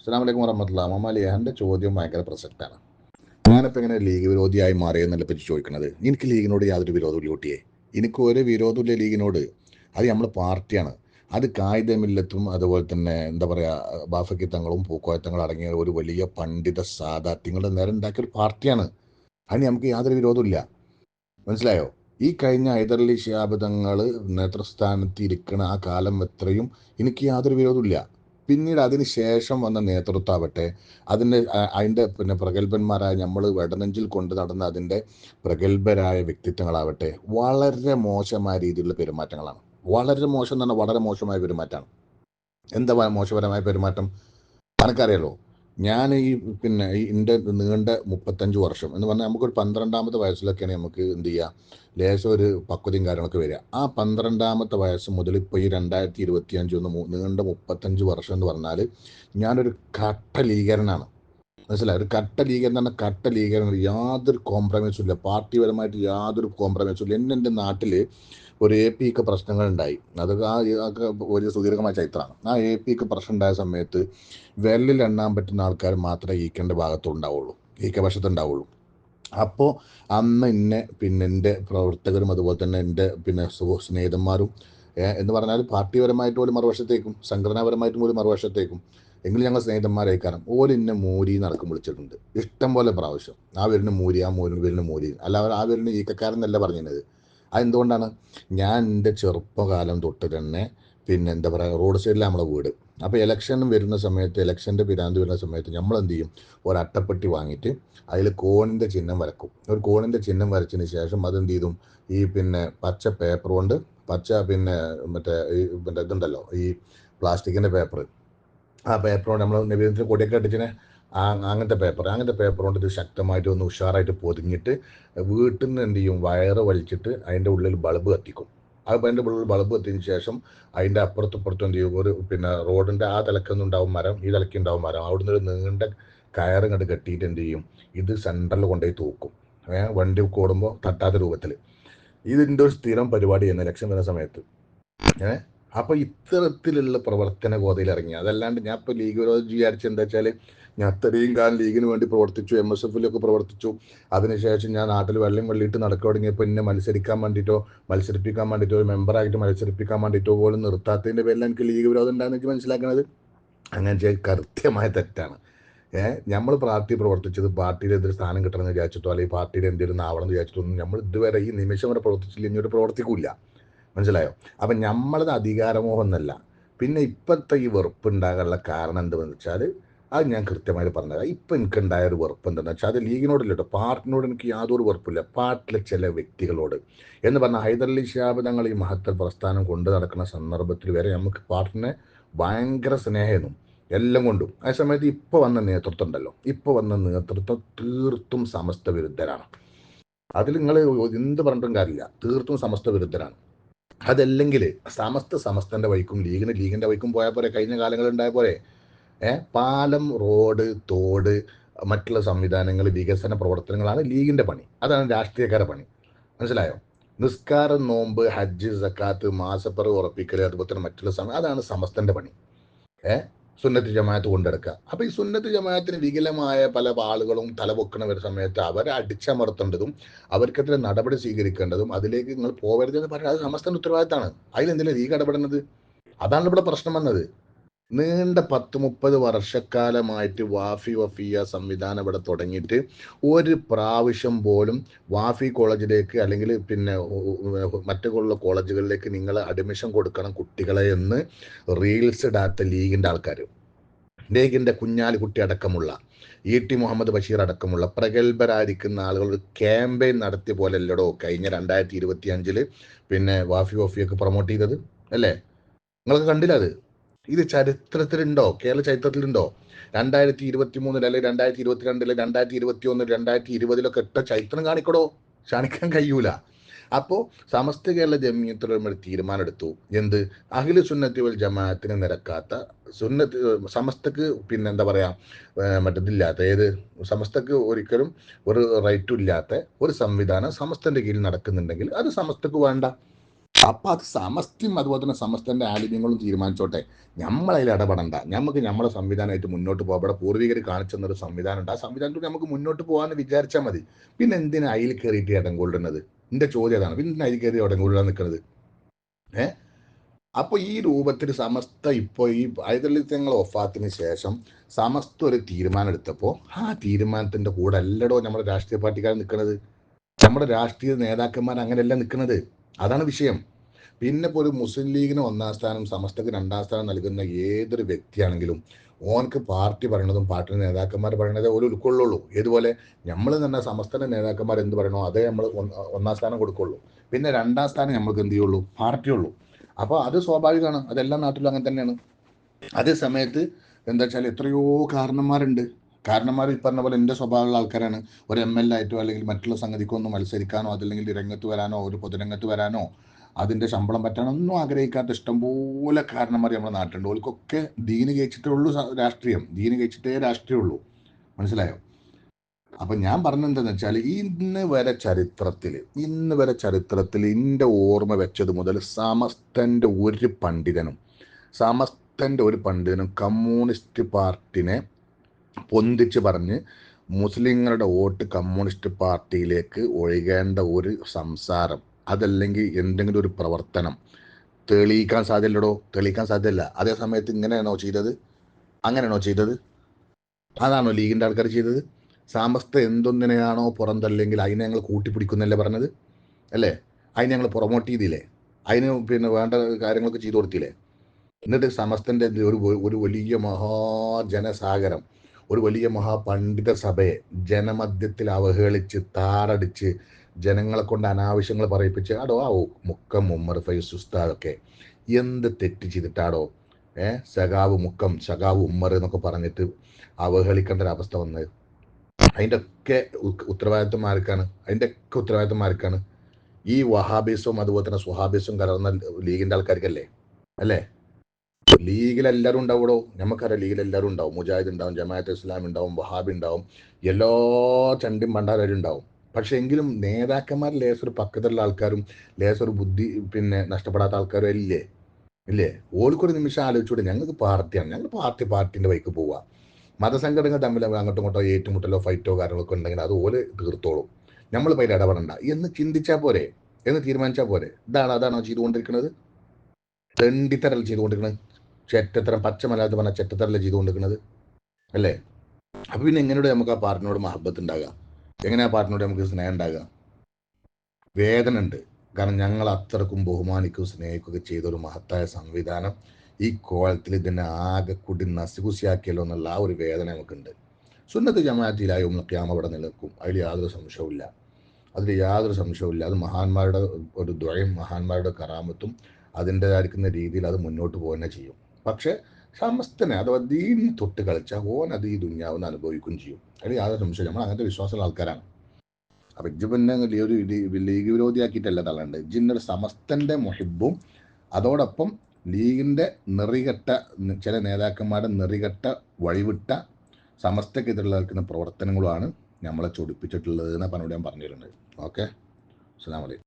അസ്സാം വലൈക്കും വറഹമത്തുള്ള മമാലി എന്റെ ചോദ്യം ഭയങ്കര പ്രസക്തമാണ്. ഞാനിപ്പോൾ എങ്ങനെ ലീഗ് വിരോധിയായി മാറിയെന്നല്ല പറ്റി ചോദിക്കുന്നത് എനിക്ക് ലീഗിനോട് യാതൊരു വിരോധമില്ല കുട്ടിയെ. എനിക്ക് ഒരു വിരോധമില്ല ലീഗിനോട്. അത് നമ്മൾ പാർട്ടിയാണ്. അത് കായികമില്ലത്തും അതുപോലെ തന്നെ എന്താ പറയുക ബാഫക്കിത്തങ്ങളും പൂക്കോയത്തങ്ങളും അടങ്ങിയ ഒരു വലിയ പണ്ഡിത സാധാത്യങ്ങളുടെ നേരം ഉണ്ടാക്കിയ ഒരു പാർട്ടിയാണ്. അതിന് നമുക്ക് യാതൊരു വിരോധമില്ല മനസ്സിലായോ? ഈ കഴിഞ്ഞ ഹൈദരലി ശിഹാബ് തങ്ങൾ നേതൃസ്ഥാനത്ത് ഇരിക്കുന്ന ആ കാലം എത്രയും എനിക്ക് യാതൊരു വിരോധമില്ല പിന്നീട് അതിന് ശേഷം വന്ന നേതൃത്വമാവട്ടെ അതിന്റെ അതിന്റെ പിന്നെ പ്രഗത്ഭന്മാരായ നമ്മൾ വെടനെഞ്ചിൽ കൊണ്ട് നടന്ന അതിന്റെ പ്രഗത്ഭരായ വ്യക്തിത്വങ്ങളാവട്ടെ വളരെ മോശമായ രീതിയിലുള്ള പെരുമാറ്റങ്ങളാണ്. വളരെ മോശം എന്ന് പറഞ്ഞാൽ വളരെ മോശമായ പെരുമാറ്റമാണ്. എന്താ മോശപരമായ പെരുമാറ്റം? എനിക്കറിയാലോ ഞാൻ ഈ പിന്നെ ഈ എന്റെ നീണ്ട മുപ്പത്തഞ്ച് വർഷം എന്ന് പറഞ്ഞാൽ നമുക്കൊരു പന്ത്രണ്ടാമത്തെ വയസ്സിലൊക്കെയാണ് നമുക്ക് എന്ത് ചെയ്യുക ലേശം ഒരു പക്വതയും കാര്യങ്ങളൊക്കെ വരിക ആ പന്ത്രണ്ടാമത്തെ വയസ്സ് മുതൽ ഇപ്പോൾ ഈ രണ്ടായിരത്തി ഇരുപത്തി അഞ്ച് ഒന്ന് നീണ്ട മുപ്പത്തഞ്ച് വർഷം എന്ന് പറഞ്ഞാൽ ഞാനൊരു കട്ട ലീഗരനാണ് മനസ്സിലായി? ഒരു കട്ട ലീഗ് എന്ന് പറഞ്ഞാൽ കട്ട ലീഗരൻ യാതൊരു കോംപ്രമൈസും ഇല്ല. പാർട്ടിപരമായിട്ട് യാതൊരു കോംപ്രമൈസും ഇല്ല. എന്നെ എന്റെ നാട്ടിൽ ഒരു എ പി ഒക്കെ പ്രശ്നങ്ങളുണ്ടായി. അതൊക്കെ ആ വലിയ സുദീർഘമായ ചരിത്രമാണ്. ആ എ പി ഒക്കെ പ്രശ്നം ഉണ്ടായ സമയത്ത് വെല്ലിൽ എണ്ണാൻ പറ്റുന്ന ആൾക്കാർ മാത്രമേ ഈക്കേണ്ട ഭാഗത്തുണ്ടാവുള്ളൂ. ഈക്ക വശത്തുണ്ടാവുള്ളൂ. അപ്പോൾ അന്ന് എന്നെ പിന്നെ എന്റെ പ്രവർത്തകരും അതുപോലെ തന്നെ എന്റെ പിന്നെ സ്നേഹിതന്മാരും എന്ന് പറഞ്ഞാൽ പാർട്ടിപരമായിട്ട് പോലും മറുവശത്തേക്കും സംഘടനാപരമായിട്ടും പോലും മറുവശത്തേക്കും എങ്കിലും ഞങ്ങൾ സ്നേഹിതന്മാരേക്കാരം കാരണം ഇന്നെ മൂരി നടക്കും വിളിച്ചിട്ടുണ്ട്. ഇഷ്ടം പോലെ പ്രാവശ്യം. ആ വരുന്ന മൂരി ആ മൂരി വരുന്ന മൂരി അല്ല അവർ ആ വരുന്ന ഈക്കക്കാരെന്നല്ല പറഞ്ഞത് അതെന്തുകൊണ്ടാണ് ഞാൻ എന്റെ ചെറുപ്പകാലം തൊട്ട് തന്നെ പിന്നെ എന്താ പറയുക റോഡ് സൈഡിലാണ് നമ്മളെ വീട്. അപ്പോൾ ഇലക്ഷൻ വരുന്ന സമയത്ത് ഇലക്ഷന്റെ പിരാന്ത് വരുന്ന സമയത്ത് നമ്മൾ എന്ത് ചെയ്യും? ഒരു അട്ടപ്പെട്ടി വാങ്ങിയിട്ട് അതിൽ കോണിന്റെ ചിഹ്നം വരക്കും. ഒരു കോണിന്റെ ചിഹ്നം വരച്ചതിന് ശേഷം അതെന്ത് ചെയ്തും? ഈ പിന്നെ പച്ച പേപ്പർ കൊണ്ട് പച്ച പിന്നെ മറ്റേ ഈ മറ്റേ ഇതുണ്ടല്ലോ ഈ പ്ലാസ്റ്റിക്കിന്റെ പേപ്പർ ആ പേപ്പറുകൊണ്ട് നമ്മൾ നിവേദനത്തിന് കൊടിയൊക്കെ അടിച്ചിന് അങ്ങനത്തെ പേപ്പർ അങ്ങനത്തെ പേപ്പർ കൊണ്ട് ഇത് ശക്തമായിട്ട് ഒന്ന് ഉഷാറായിട്ട് പൊതിഞ്ഞിട്ട് വീട്ടിൽ നിന്ന് എന്ത് ചെയ്യും? വയറ് വലിച്ചിട്ട് അതിന്റെ ഉള്ളിൽ ബൾബ് കത്തിക്കും. ആ അതിന്റെ ഉള്ളിൽ ബൾബ് കത്തിയതിന് ശേഷം അതിന്റെ അപ്പുറത്തും ഇപ്പുറത്തും എന്ത് ചെയ്യും? ഒരു പിന്നെ റോഡിന്റെ ആ തലക്കുന്നുണ്ടാവും മരം ഈ തലയ്ക്ക് ഉണ്ടാവും മരം. അവിടുന്ന് ഒരു നീണ്ട കയറും ഇങ്ങോട്ട് കെട്ടിയിട്ട് എന്ത് ചെയ്യും? ഇത് സെന്ററിൽ കൊണ്ടുപോയി തൂക്കും. വണ്ടി ഓടുമ്പോൾ തട്ടാത്ത രൂപത്തിൽ ഇതിന്റെ ഒരു സ്ഥിരം പരിപാടിയാണ് ഇലക്ഷൻ വരുന്ന സമയത്ത്. ഏ? അപ്പോൾ ഇത്തരത്തിലുള്ള പ്രവർത്തന ഗോതയിൽ ഇറങ്ങി. അതല്ലാണ്ട് ഞാൻ ഇപ്പോൾ ലീഗ് വിരോധം വിചാരിച്ച എന്താ വെച്ചാൽ ഞാൻ അത്രയും കാലം ലീഗിന് വേണ്ടി പ്രവർത്തിച്ചു എം എസ് എഫിലൊക്കെ പ്രവർത്തിച്ചു. അതിനുശേഷം ഞാൻ നാട്ടിൽ വെള്ളം വെള്ളിയിട്ട് നടക്കാൻ തുടങ്ങിയപ്പോൾ എന്നെ മത്സരിക്കാൻ വേണ്ടിയിട്ടോ മത്സരിപ്പിക്കാൻ വേണ്ടിയിട്ടോ ഒരു മെമ്പറായിട്ട് മത്സരിപ്പിക്കാൻ വേണ്ടിയിട്ടോ പോലും നിർത്താത്തതിന്റെ പേരിൽ എനിക്ക് ലീഗ് വിരോധം ഉണ്ടാകുന്ന എനിക്ക് മനസ്സിലാക്കുന്നത് അങ്ങനെ കൃത്യമായ തെറ്റാണ്. ഏഹ് നമ്മൾ പാർട്ടി പ്രവർത്തിച്ചത് പാർട്ടിയിൽ എന്തൊരു സ്ഥാനം കിട്ടണമെന്ന് വിചാരിച്ചിട്ടോ അല്ലെങ്കിൽ പാർട്ടിയിൽ എന്തെങ്കിലും ആവണം എന്ന് വിചാരിച്ചിട്ടൊന്നും നമ്മൾ ഇതുവരെ ഈ നിമിഷം വരെ പ്രവർത്തിച്ചില്ല ഇനി ഒരു പ്രവർത്തിക്കൂല മനസ്സിലായോ? അപ്പം നമ്മളത് അധികാരമോഹം എന്നല്ല പിന്നെ ഇപ്പോഴത്തെ ഈ വെറുപ്പ് ഉണ്ടാകാനുള്ള കാരണം എന്താണെന്ന് വെച്ചാൽ അത് ഞാൻ കൃത്യമായിട്ട് പറഞ്ഞത് ഇപ്പം എനിക്കുണ്ടായ ഒരു വെറുപ്പ് എന്താണെന്ന് വെച്ചാൽ അത് ലീഗിനോടില്ല കേട്ടോ പാർട്ടിനോട് എനിക്ക് യാതൊരു വെറുപ്പില്ല. പാർട്ടിലെ ചില വ്യക്തികളോട്. എന്ന് പറഞ്ഞാൽ ഹൈദരലി ഷാബ് തങ്ങൾ ഈ മഹത്തർ പ്രസ്ഥാനം കൊണ്ട് നടക്കുന്ന സന്ദർഭത്തിൽ വരെ നമുക്ക് പാർട്ടിനെ ഭയങ്കര സ്നേഹമെന്നും എല്ലാം കൊണ്ടും. ആ സമയത്ത് ഇപ്പോൾ വന്ന നേതൃത്വം ഉണ്ടല്ലോ. ഇപ്പോൾ വന്ന നേതൃത്വം തീർത്തും സമസ്ത വിരുദ്ധരാണ്. അതിൽ നിങ്ങൾ എന്ത് പറഞ്ഞിട്ടും കാര്യമില്ല. തീർത്തും സമസ്ത വിരുദ്ധരാണ്. അതല്ലെങ്കിൽ സമസ്ത സമസ്തന്റെ വൈക്കും ലീഗിന് ലീഗിന്റെ വൈക്കും പോയാൽ പോരെ കഴിഞ്ഞ കാലങ്ങളിൽ ഉണ്ടായ പോരെ. ഏ? പാലം റോഡ് തോട് മറ്റുള്ള സംവിധാനങ്ങൾ വികസന പ്രവർത്തനങ്ങളാണ് ലീഗിന്റെ പണി. അതാണ് രാഷ്ട്രീയക്കാരുടെ പണി. മനസ്സിലായോ? നിസ്കാരം നോമ്പ് ഹജ്ജ് സക്കാത്ത് മാസപ്പറവ് ഉറപ്പിക്കൽ അതുപോലെ തന്നെ മറ്റുള്ള സമയം അതാണ് സമസ്തന്റെ പണി. ഏ? സുന്നത്ത് ജമാഅത്ത് കൊണ്ടെടുക്കുക അപ്പൊ ഈ സുന്നത്ത് ജമാഅത്തിന് വികലമായ പല ആളുകളും തലപൊക്കണ ഒരു സമയത്ത് അവരെ അടിച്ചമർത്തേണ്ടതും അവർക്കെതിരെ നടപടി സ്വീകരിക്കേണ്ടതും അതിലേക്ക് നിങ്ങൾ പോകരുതെന്ന് പറഞ്ഞാൽ അത് സമസ്തന്റെ ഉത്തരവാദിത്തമാണ്. അതിലെന്തിനാ ഈ ഇടപെടുന്നത്? അതാണ് ഇവിടെ പ്രശ്നം വന്നത്. നീണ്ട പത്ത് മുപ്പത് വർഷക്കാലമായിട്ട് വാഫി വഫിയ സംവിധാനം ഇവിടെ തുടങ്ങിയിട്ട് ഒരു പ്രാവശ്യം പോലും വാഫി കോളേജിലേക്ക് അല്ലെങ്കിൽ പിന്നെ മറ്റുള്ള കോളേജുകളിലേക്ക് നിങ്ങൾ അഡ്മിഷൻ കൊടുക്കണം കുട്ടികളെ എന്ന് റീൽസ് ഇടാത്ത ലീഗിന്റെ ആൾക്കാർ ലീഗിന്റെ കുഞ്ഞാലിക്കുട്ടി അടക്കമുള്ള ഇ ടി മുഹമ്മദ് ബഷീർ അടക്കമുള്ള പ്രഗത്ഭരായിരിക്കുന്ന ആളുകൾ ഒരു ക്യാമ്പയിൻ നടത്തിയ പോലെ അല്ലടോ കഴിഞ്ഞ രണ്ടായിരത്തി ഇരുപത്തി അഞ്ചിൽ പിന്നെ വാഫി വഫിയൊക്കെ പ്രൊമോട്ട് ചെയ്തത് അല്ലേ? നിങ്ങളൊക്കെ കണ്ടില്ല അത്? ഇത് ചരിത്രത്തിലുണ്ടോ? കേരള ചരിത്രത്തിലുണ്ടോ? രണ്ടായിരത്തി ഇരുപത്തി മൂന്നിൽ അല്ലെങ്കിൽ രണ്ടായിരത്തി ഇരുപത്തിരണ്ടിൽ രണ്ടായിരത്തി ഇരുപത്തി ഒന്നിൽ രണ്ടായിരത്തി ഇരുപതിലൊക്കെ ഇട്ട ചരിത്രം കാണിക്കടോ? കാണിക്കാൻ കഴിയൂല. അപ്പോൾ സമസ്ത കേരള ജമിയത്തിലും തീരുമാനമെടുത്തു. എന്ത്? അഖില സുന്നത്തി വൽ ജമാഅത്തിന് നിരക്കാത്ത സുന്നത്ത് സമസ്തക്ക് പിന്നെ എന്താ പറയാ ഏർ മറ്റതില്ലാത്ത ഏത്? സമസ്തക്ക് ഒരിക്കലും ഒരു റൈറ്റും ഇല്ലാത്ത ഒരു സംവിധാനം സമസ്തന്റെ കീഴിൽ നടക്കുന്നുണ്ടെങ്കിൽ അത് സമസ്തക്ക് വേണ്ട. അപ്പൊ അത് സമസ്തയും അതുപോലെ തന്നെ സമസ്തന്റെ ആലിന്യങ്ങളും തീരുമാനിച്ചോട്ടെ. നമ്മളതിൽ ഇടപെടണ്ട. നമുക്ക് നമ്മുടെ സംവിധാനമായിട്ട് മുന്നോട്ട് പോകാം ഇവിടെ പൂർവികർ കാണിച്ചു തന്നൊരു സംവിധാനം ഉണ്ട് ആ സംവിധാനത്തിൽ നമുക്ക് മുന്നോട്ട് പോകാമെന്ന് വിചാരിച്ചാൽ മതി. പിന്നെ എന്തിനാ അതിൽ കയറിയിട്ട് ഇടം കൊള്ളുന്നത് എന്റെ ചോദ്യം അതാണ്. പിന്നെ അതിൽ കയറി ഇടം കൊള്ളാൻ നിൽക്കുന്നത് ഏഹ് അപ്പൊ ഈ രൂപത്തിൽ സമസ്ത ഇപ്പോൾ ഈ ഐതലിത്യങ്ങൾ ഒഫാത്തിന് ശേഷം സമസ്ത ഒരു തീരുമാനം എടുത്തപ്പോൾ ആ തീരുമാനത്തിന്റെ കൂടെ അല്ലടോ നമ്മുടെ രാഷ്ട്രീയ പാർട്ടിക്കാർ നിൽക്കുന്നത് നമ്മുടെ രാഷ്ട്രീയ നേതാക്കന്മാർ അങ്ങനെയല്ല നിൽക്കുന്നത് അതാണ് വിഷയം. പിന്നെ ഇപ്പോൾ ഒരു മുസ്ലിം ലീഗിന് ഒന്നാം സ്ഥാനം സമസ്തക്ക് രണ്ടാം സ്ഥാനം നൽകുന്ന ഏതൊരു വ്യക്തിയാണെങ്കിലും ഓനക്ക് പാർട്ടി പറയണതും പാർട്ടി നേതാക്കന്മാർ പറയണതേ ഒരു ഉൾക്കൊള്ളുള്ളൂ. ഏതുപോലെ നമ്മൾ തന്നെ സമസ്തന്റെ നേതാക്കന്മാർ എന്ത് പറയണോ അതേ നമ്മൾ ഒന്നാം സ്ഥാനം കൊടുക്കുള്ളൂ. പിന്നെ രണ്ടാം സ്ഥാനം നമ്മൾക്ക് എന്ത് ചെയ്യുള്ളൂ? പാർട്ടിയുള്ളൂ. അപ്പോൾ അത് സ്വാഭാവികമാണ്. അതെല്ലാം നാട്ടിലും അങ്ങനെ തന്നെയാണ്. അതേ സമയത്ത് എന്താ വെച്ചാൽ എത്രയോ കാരണന്മാരുണ്ട്. കാരണന്മാർ ഈ പറഞ്ഞ പോലെ എന്റെ സ്വഭാവമുള്ള ആൾക്കാരാണ്. ഒരു എം എൽ ആയിട്ടോ അല്ലെങ്കിൽ മറ്റുള്ള സംഗതിക്കോ ഒന്ന് മത്സരിക്കാനോ അതല്ലെങ്കിൽ രംഗത്ത് വരാനോ ഒരു പൊതുരംഗത്ത് വരാനോ അതിന്റെ ശമ്പളം പറ്റാനോ ഒന്നും ആഗ്രഹിക്കാത്ത ഇഷ്ടംപോലെ കാരണന്മാർ നമ്മുടെ നാട്ടിലുണ്ട്. ഓൾക്കൊക്കെ ദീന് കഴിച്ചിട്ടേ ഉള്ളൂ രാഷ്ട്രീയം. ദീന് കഴിച്ചിട്ടേ രാഷ്ട്രീയമുള്ളൂ മനസ്സിലായോ? അപ്പൊ ഞാൻ പറഞ്ഞെന്താണെന്ന് വെച്ചാൽ ഇന്ന് വരെ ചരിത്രത്തിൽ ഇന്ന് വരെ ചരിത്രത്തിൽ എന്റെ ഓർമ്മ വെച്ചത് മുതൽ സമസ്തന്റെ ഒരു പണ്ഡിതനും സമസ്തന്റെ ഒരു പണ്ഡിതനും കമ്മ്യൂണിസ്റ്റ് പാർട്ടിനെ പൊന്തിച്ച് പറഞ്ഞ് മുസ്ലിങ്ങളുടെ വോട്ട് കമ്മ്യൂണിസ്റ്റ് പാർട്ടിയിലേക്ക് ഒഴുകേണ്ട ഒരു സംസാരം അതല്ലെങ്കിൽ എന്തെങ്കിലും ഒരു പ്രവർത്തനം. തെളിയിക്കാൻ സാധ്യതയില്ലടോ? തെളിയിക്കാൻ സാധ്യതയില്ല. അതേ സമയത്ത് ഇങ്ങനെയാണോ ചെയ്തത്? അങ്ങനെയാണോ ചെയ്തത്? അതാണോ ലീഗിന്റെ ആൾക്കാർ ചെയ്തത്? സമസ്ത എന്തൊന്നിനെയാണോ പുറന്തല്ലെങ്കിൽ അതിനെ ഞങ്ങൾ കൂട്ടിപ്പിടിക്കുന്നല്ലേ പറഞ്ഞത്? അല്ലേ? അതിനെ ഞങ്ങൾ പ്രൊമോട്ട് ചെയ്തില്ലേ? അതിന് പിന്നെ വേണ്ട കാര്യങ്ങളൊക്കെ ചെയ്തു കൊടുത്തില്ലേ? എന്നിട്ട് സമസ്തന്റെ ഒരു ഒരു വലിയ മഹാജനസാഗരം ഒരു വലിയ മഹാപണ്ഡിത സഭയെ ജനമധ്യത്തിൽ അവഹേളിച്ച് താറടിച്ച് ജനങ്ങളെ കൊണ്ട് അനാവശ്യങ്ങൾ പറയിപ്പിച്ച് ആടോ ആ മുക്കം ഉമ്മർ ഫൈസ് ഉസ്താദൊക്കെ എന്ത് തെറ്റ് ചെയ്തിട്ടാടോ ഏ സഖാവ് മുക്കം സഖാവ് ഉമ്മർ എന്നൊക്കെ പറഞ്ഞിട്ട് അവഹേളിക്കേണ്ട ഒരു അവസ്ഥ വന്നത്? അതിന്റെ ഒക്കെ ഉത്തരവാദിത്വം ആർക്കാണ്? അതിന്റെ ഒക്കെ ഉത്തരവാദിത്വം ആർക്കാണ്? ഈ വഹാബീസും അതുപോലെ തന്നെ സുഹാബീസും കലർന്ന ലീഗിന്റെ ആൾക്കാർക്കല്ലേ? അല്ലേ? ലീഗിൽ എല്ലാവരും ഉണ്ടാവുമോ നമുക്കറിയാം ലീഗിൽ എല്ലാവരും ഉണ്ടാവും. മുജാഹിദ് ഉണ്ടാവും ജമാഅത്ത് ഇസ്ലാം ഉണ്ടാവും വഹാബി ഉണ്ടാവും എല്ലാ ചണ്ടിയും പണ്ടാരും ഉണ്ടാവും. പക്ഷെ എങ്കിലും നേതാക്കന്മാർ ലേസർ പക്കത്തുള്ള ആൾക്കാരും ലേസർ ബുദ്ധി പിന്നെ നഷ്ടപ്പെടാത്ത ആൾക്കാരും ഇല്ലേ ഇല്ലേ? ഓൾക്കൊരു നിമിഷം ആലോചിച്ചുകൂടെ ഞങ്ങൾക്ക് പാർട്ടിയാണ്. ഞങ്ങൾ പാർട്ടി പാർട്ടിന്റെ വൈക്ക് പോവുക മതസംഘടനകൾ തമ്മിൽ അങ്ങോട്ടും ഇങ്ങോട്ടോ ഏറ്റുമുട്ടലോ ഫൈറ്റോ കാര്യങ്ങളൊക്കെ ഉണ്ടെങ്കിൽ അത് ഓൽ തീർത്തോളും. നമ്മൾ പേര് ഇടപെടണ്ട. എന്ന് ചിന്തിച്ചാൽ പോരെ? എന്ന് തീരുമാനിച്ചാൽ പോരെ? ഇതാണ് അതാണോ ചെയ്തുകൊണ്ടിരിക്കുന്നത്. തെണ്ടിത്തരൽ ചെയ്തുകൊണ്ടിരിക്കുന്നത്. ചെറ്റത്തരം പച്ച മലയാളത്തിൽ പറഞ്ഞ ചെയ്തു കൊണ്ടിരിക്കുന്നത്? അല്ലേ? അപ്പൊ പിന്നെ എങ്ങനെയോട് നമുക്ക് ആ പാർട്ടിനോട് മഹബത്ത് ഉണ്ടാകാം എങ്ങനെ ആ പാർട്ടിനോട് നമുക്ക് സ്നേഹം ഉണ്ടാകാം വേദന ഉണ്ട് കാരണം ഞങ്ങൾ അത്രക്കും ബഹുമാനിക്കുകയും സ്നേഹിക്കുകയൊക്കെ ചെയ്ത ഒരു മഹത്തായ സംവിധാനം ഈ കോലത്തിൽ ഇതിനെ ആകെ കൂടി നസികുസിയാക്കിയല്ലോ എന്നുള്ള ആ ഒരു വേദന നമുക്കുണ്ട്. സുന്നത്ത് ജമാഅത്തിലായും ക്യാമ അവിടെ നിലനിൽക്കും അതിൽ യാതൊരു സംശയവുമില്ല. അതിൽ യാതൊരു സംശയവുമില്ല. അത് മഹാന്മാരുടെ ഒരു ദ്വയം മഹാന്മാരുടെ കറാമത്തും അതിന്റെതായിരിക്കുന്ന രീതിയിൽ അത് മുന്നോട്ട് പോകുക ചെയ്യും. പക്ഷെ സമസ്തനെ അഥവാ ദീൻ തൊട്ട് കളിച്ചാൽ ഓൻ അത് ഈ ദുഞ്ഞാവുന്ന അനുഭവിക്കുകയും ചെയ്യും. അതിൽ യാതൊരു സംശയം നമ്മൾ അങ്ങനത്തെ വിശ്വാസമുള്ള ആൾക്കാരാണ്. അപ്പം ഇജ്ജ് പിന്നെ ഒരു ലീഗ് വിരോധിയാക്കിയിട്ടല്ല തള്ളണ്ട്? ഇജ്ജിന്നൊരു സമസ്തന്റെ മുഹിബും അതോടൊപ്പം ലീഗിന്റെ നെറികെട്ട ചില നേതാക്കന്മാരുടെ നെറികെട്ട വഴിവിട്ട സമസ്തക്കെതിരുള്ള നിൽക്കുന്ന പ്രവർത്തനങ്ങളുമാണ് നമ്മളെ ചൊടിപ്പിച്ചിട്ടുള്ളത് എന്ന് പറഞ്ഞുകൊണ്ട് ഞാൻ പറഞ്ഞിരുന്നത്. ഓക്കെ? അസ്സാം വലൈക്കും